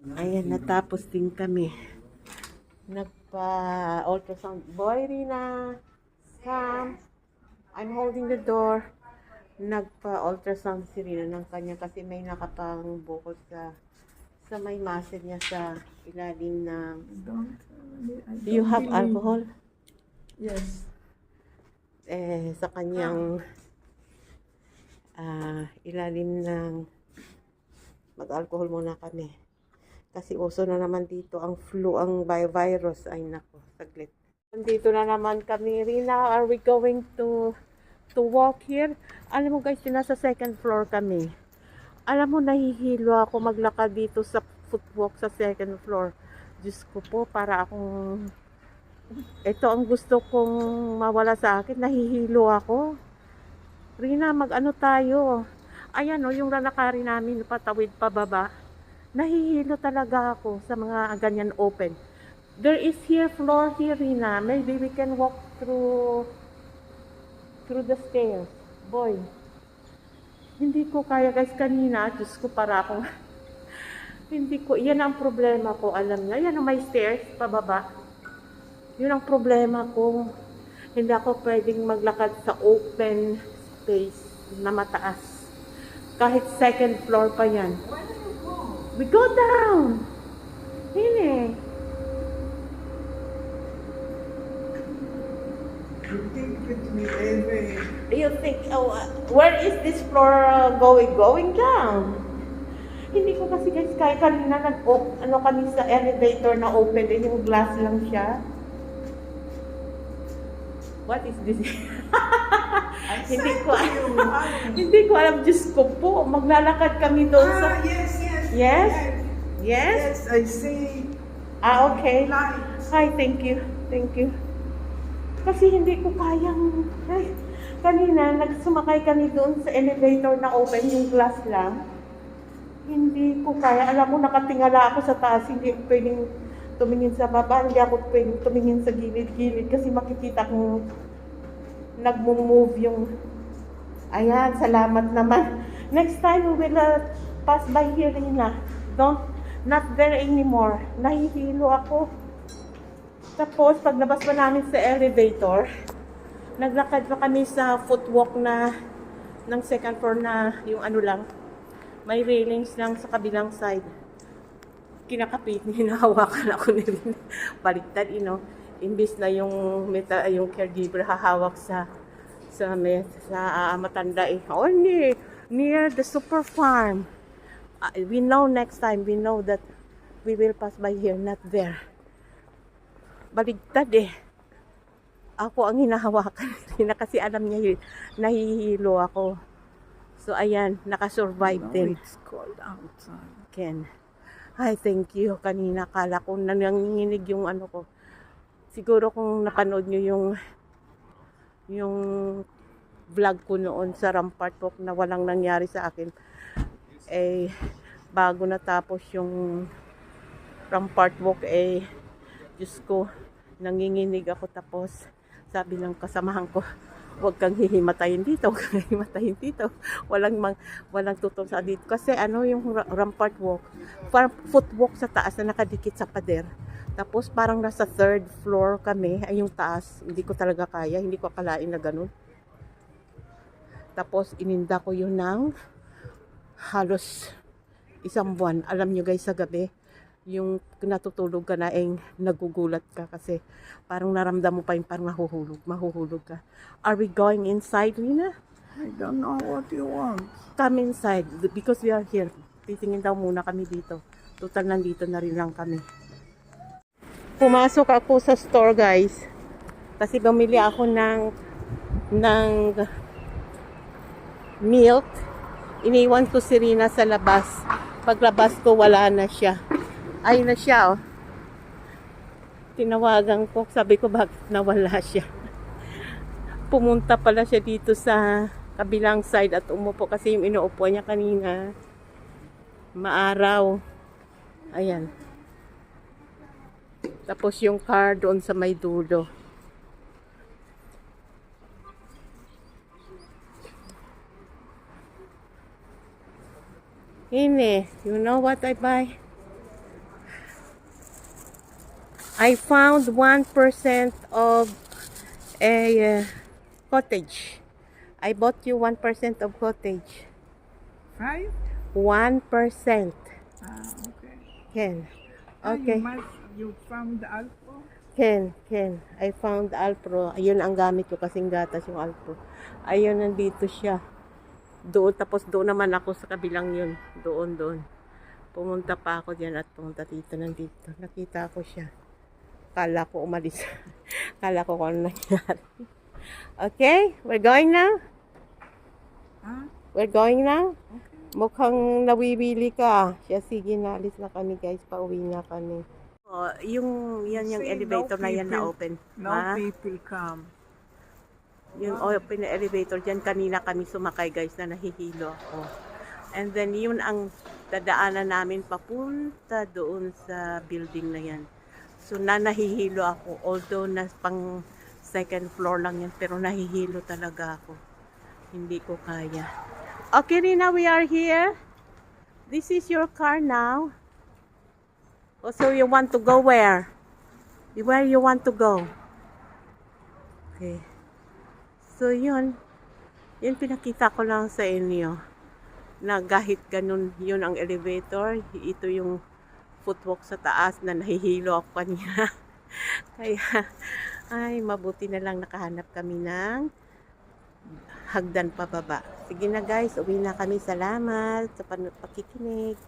Ayan, natapos din kami. Nagpa-ultrasound. Boy, Rina, Sam, I'm holding the door. Nagpa-ultrasound si Rina ng kanya kasi may nakapang bukol sa sa may muscle niya sa ilalim ng... Do you have alcohol? Yes. Eh, sa kanyang ah, ilalim ng mag-alcohol muna kami. Kasi uso na naman dito ang flu, ang vi- virus. Ay nako, saglit. Nandito na naman kami. Rina, are we going to to walk here? Alam mo guys, nasa second floor kami. Alam mo, nahihilo ako maglakad dito sa footwalk sa second floor. Diyos ko po, para akong ito ang gusto kong mawala sa akin. Nahihilo ako. Rina, mag-ano tayo? Ayan o, yung lalakari namin patawid pababa. Nahihilo talaga ako sa mga ganyan open. There is here floor here, Rina. Maybe we can walk through through the stairs. Boy, hindi ko kaya guys kanina. Diyos ko para ako. hindi ko, yan ang problema ko. Alam niya, yan ang may stairs pababa. Yun ang problema ko. Hindi ako pwedeng maglakad sa open space na mataas. Kahit second floor pa yan. We go down! Hindi. You think with me every. You think, oh, uh, where is this floor uh, going? Going down. Hindi ko kasi guys, kaya kanina nag ano kami sa elevator na open din yung glass lang siya. What is this? hindi ko hindi ko alam, Diyos ko po. Maglalakad kami doon sa... Ah, yes, yes. Yes? Yes? Yes, I see Ah, okay. lights. Hi, thank you. Thank you. Kasi hindi ko kayang... Ay, kanina, nagsumakay kami doon sa elevator na open, yung glass lang. Hindi ko kaya. Alam mo, nakatingala ako sa taas. Hindi ko pwedeng tumingin sa baba. Hindi ako pwedeng tumingin sa gilid-gilid kasi makikita kong nagmo-move yung... Ayan, salamat naman. Next time, we will uh, pass by here, Rina. Don't, not there anymore. Nahihilo ako. Tapos, paglabas pa namin sa elevator, naglakad pa kami sa footwalk na ng second floor na yung ano lang, may railings lang sa kabilang side. Kinakapit, hinahawakan ako ni Rin. Baliktad, you know. Imbis na yung, meta, yung caregiver hahawak sa sa, may, sa ah, matanda eh. Oh, near, near the super farm. Ah, we know next time, we know that we will pass by here, not there baligtad eh. Ako ang hinahawakan nila kasi alam niya yun, nahihilo ako. So ayan, nakasurvive No, din. it's cold outside. Ken. Ay, thank you. Kanina kala ko na nanginginig yung ano ko. Siguro kung napanood nyo yung yung vlog ko noon sa Rampart Walk na walang nangyari sa akin. Eh, bago natapos yung Rampart Walk, eh, Diyos ko, nanginginig ako tapos sabi ng kasamahan ko, huwag kang hihimatayin dito, huwag kang hihimatayin dito. Walang mang, walang tutol sa dito. Kasi ano yung ra- rampart walk, parang footwalk sa taas na nakadikit sa pader. Tapos parang nasa third floor kami, ay yung taas, hindi ko talaga kaya, hindi ko akalain na ganun. Tapos ininda ko yun ng halos isang buwan. Alam nyo guys sa gabi, yung natutulog ka na eh, nagugulat ka kasi parang naramdam mo pa yung parang mahuhulog, mahuhulog ka. Are we going inside, Lina? I don't know what you want. Come inside because we are here. Titingin daw muna kami dito. Total nandito na rin lang kami. Pumasok ako sa store guys. Kasi bumili ako ng ng milk. Iniwan ko si Rina sa labas. Paglabas ko wala na siya. Ay na siya oh. Tinawagan ko. Sabi ko bakit nawala siya. Pumunta pala siya dito sa kabilang side at umupo kasi yung inuupo niya kanina. Maaraw. Ayan. Tapos yung car doon sa may dulo. Ini, you know what I buy? I found 1% of a uh, cottage. I bought you 1% of cottage. Five? 1%. Ah, okay. Ken. Ah, Okay. You, must, you found alpha? Ken, Ken. I found Alpro. Ayun ang gamit ko kasing gatas yung Alpro. Ayun, nandito siya. Doon, tapos doon naman ako sa kabilang yun. Doon, doon. Pumunta pa ako diyan at pumunta dito, nandito. Nakita ko siya. Kala ko umalis. Kala ko kung ano nangyari. Okay, we're going now? Ah, We're going now? okay. Mukhang nawiwili ka. Siya, sige na, alis na kami guys. Pauwi na kami. Oh, yung, yan yung See, elevator no na yan na open. No Ha? people come. Yung open na elevator dyan, kanina kami sumakay guys na nahihilo ako. And then yun ang dadaanan namin papunta doon sa building na yan. So na nahihilo ako, although na pang second floor lang yan, pero nahihilo talaga ako. Hindi ko kaya. Okay Rina, we are here. This is your car now. Oh, so you want to go where? Where you want to go? Okay. So, yun. Yun pinakita ko lang sa inyo. Na kahit ganun, yun ang elevator. Ito yung footwalk sa taas na nahihilo ako kanina. Kaya, ay, mabuti na lang nakahanap kami ng hagdan pababa. Sige na guys, uwi na kami. Salamat sa pakikinig.